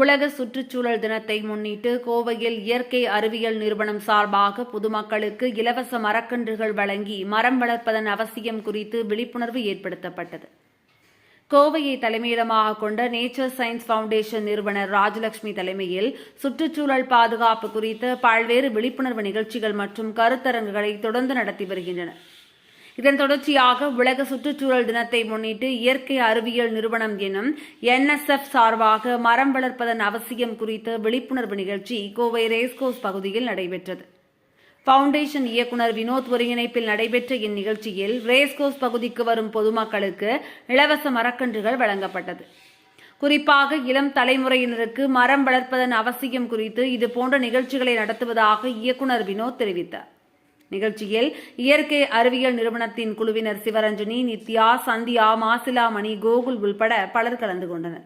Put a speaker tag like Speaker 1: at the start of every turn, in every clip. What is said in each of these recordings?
Speaker 1: உலக சுற்றுச்சூழல் தினத்தை முன்னிட்டு கோவையில் இயற்கை அறிவியல் நிறுவனம் சார்பாக பொதுமக்களுக்கு இலவச மரக்கன்றுகள் வழங்கி மரம் வளர்ப்பதன் அவசியம் குறித்து விழிப்புணர்வு ஏற்படுத்தப்பட்டது. கோவையை தலைமையிடமாக கொண்ட நேச்சர் சயின்ஸ் ஃபவுண்டேஷன் நிறுவனர் ராஜலட்சுமி தலைமையில் சுற்றுச்சூழல் பாதுகாப்பு குறித்த பல்வேறு விழிப்புணர்வு நிகழ்ச்சிகள் மற்றும் கருத்தரங்குகளை தொடர்ந்து நடத்தி வருகின்றனர். இதன் தொடர்ச்சியாக உலக சுற்றுச்சூழல் தினத்தை முன்னிட்டு இயற்கை அறிவியல் நிறுவனம் எனும் என்எஸ்எஃப் சார்பாக மரம் வளர்ப்பதன் அவசியம் குறித்த விழிப்புணர்வு நிகழ்ச்சி கோவை ரேஸ்கோஸ் பகுதியில் நடைபெற்றது. ஃபவுண்டேஷன் இயக்குனர் வினோத் ஒருங்கிணைப்பில் நடைபெற்ற இந்நிகழ்ச்சியில் ரேஸ்கோஸ் பகுதிக்கு வரும் பொதுமக்களுக்கு இலவச மரக்கன்றுகள் வழங்கப்பட்டது. குறிப்பாக இளம் தலைமுறையினருக்கு மரம் வளர்ப்பதன் அவசியம் குறித்து இதுபோன்ற நிகழ்ச்சிகளை நடத்துவதாக இயக்குனர் வினோத் தெரிவித்தார். நிகழ்ச்சியில் இயற்கை அறிவியல் நிறுவனத்தின் குழுவினர் சிவரஞ்சனி நித்யா சந்தியா மாசிலாமணி கோகுல் உள்பட பலர் கலந்து கொண்டனர்.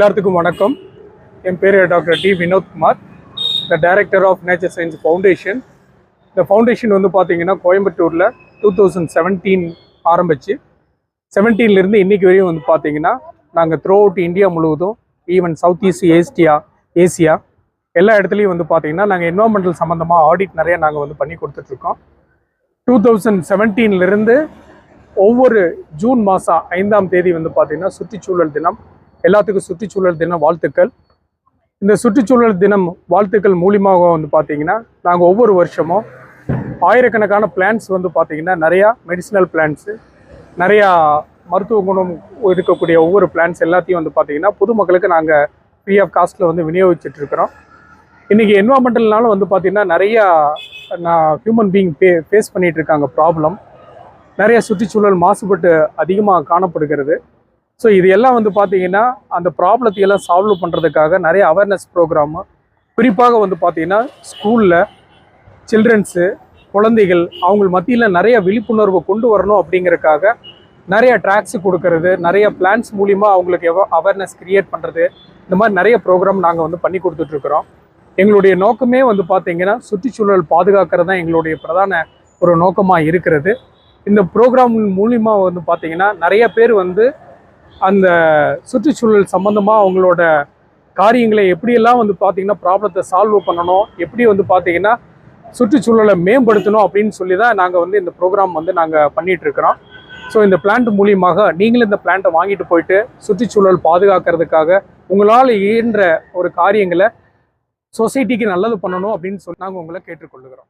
Speaker 2: எல்லாத்துக்கும் வணக்கம். என் பேர் doctor D Vinodkumar the director of nature science foundation இந்த ஃபவுண்டேஷன் வந்து பார்த்தீங்கன்னா கோயம்புத்தூரில் டூ தௌசண்ட் செவன்டீன் ஆரம்பிச்சு. செவன்டீன்லேருந்து இன்னைக்கு வரையும் வந்து பார்த்தீங்கன்னா நாங்கள் த்ரூ அவுட் இந்தியா முழுவதும் ஈவன் சவுத் ஈஸ்ட் ஏஸ்டியா ஏசியா எல்லா இடத்துலையும் வந்து பார்த்தீங்கன்னா நாங்கள் என்வாமெண்டல் சம்மந்தமாக ஆடிட் நிறைய நாங்கள் வந்து பண்ணி கொடுத்துட்ருக்கோம் டூ தௌசண்ட் செவன்டீன்லேருந்து ஒவ்வொரு ஜூன் மாதம் ஐந்தாம் தேதி வந்து பார்த்தீங்கன்னா சுற்றுச்சூழல் தினம் எல்லாத்துக்கும் சுற்றுச்சூழல் தின வாழ்த்துக்கள். இந்த சுற்றுச்சூழல் தினம் வாழ்த்துக்கள் மூலியமாக வந்து பார்த்தீங்கன்னா நாங்கள் ஒவ்வொரு வருஷமும் ஆயிரக்கணக்கான பிளான்ஸ் வந்து பார்த்தீங்கன்னா நிறையா மெடிசினல் பிளான்ஸு நிறையா மருத்துவ குணம் இருக்கக்கூடிய ஒவ்வொரு பிளான்ஸ் எல்லாத்தையும் வந்து பார்த்தீங்கன்னா பொதுமக்களுக்கு நாங்கள் ஃப்ரீ ஆஃப் காஸ்ட்டில் வந்து விநியோகிச்சுட்டு இருக்கிறோம் இன்றைக்கி என்வாமெண்டல்னாலும் வந்து பார்த்திங்கன்னா நிறையா நான் ஹியூமன் பீயிங் ஃபே ஃபேஸ் பண்ணிகிட்டு இருக்காங்க ப்ராப்ளம் நிறைய சுற்றுச்சூழல் மாசுபட்டு அதிகமாக காணப்படுகிறது. ஸோ இது எல்லாம் வந்து பார்த்தீங்கன்னா அந்த ப்ராப்ளத்தை எல்லாம் சால்வ் பண்ணுறதுக்காக நிறைய அவேர்னஸ் ப்ரோக்ராமு குறிப்பாக வந்து பார்த்தீங்கன்னா ஸ்கூலில் சில்ட்ரன்ஸு குழந்தைகள் அவங்க மத்தியில் நிறைய விழிப்புணர்வை கொண்டு வரணும் அப்படிங்கிறக்காக நிறைய ட்ராக்ஸ் கொடுக்கறது நிறைய பிளான்ஸ் மூலிமா அவங்களுக்கு எவ்வளோ அவேர்னஸ் க்ரியேட் பண்ணுறது இந்த மாதிரி நிறைய ப்ரோக்ராம் நாங்கள் வந்து பண்ணி கொடுத்துட்ருக்குறோம் எங்களுடைய நோக்கமே வந்து பார்த்திங்கன்னா சுற்றுச்சூழல் பாதுகாக்கிறது தான் எங்களுடைய பிரதான ஒரு நோக்கமாக இருக்கிறது. இந்த ப்ரோக்ராம் மூலிமா வந்து பார்த்திங்கன்னா நிறைய பேர் வந்து அந்த சுற்றுச்சூழல் சம்மந்தமாக அவங்களோட காரியங்களை எப்படியெல்லாம் வந்து பார்த்தீங்கன்னா ப்ராப்ளத்தை சால்வ் பண்ணணும் எப்படி வந்து பார்த்திங்கன்னா சுற்றுச்சூழலை மேம்படுத்தணும் அப்படின்னு சொல்லி தான் நாங்கள் வந்து இந்த ப்ரோக்ராம் வந்து நாங்கள் பண்ணிகிட்ருக்கிறோம் ஸோ இந்த பிளான்ட் மூலியமாக நீங்களும் இந்த பிளான்ட்டை வாங்கிட்டு போயிட்டு சுற்றுச்சூழல் பாதுகாக்கிறதுக்காக உங்களால் இயன்ற ஒரு காரியங்களை சொசைட்டிக்கு நல்லது பண்ணணும் அப்படின்னு சொல்லி நாங்கள் உங்களை கேட்டுக்கொள்ளுகிறோம்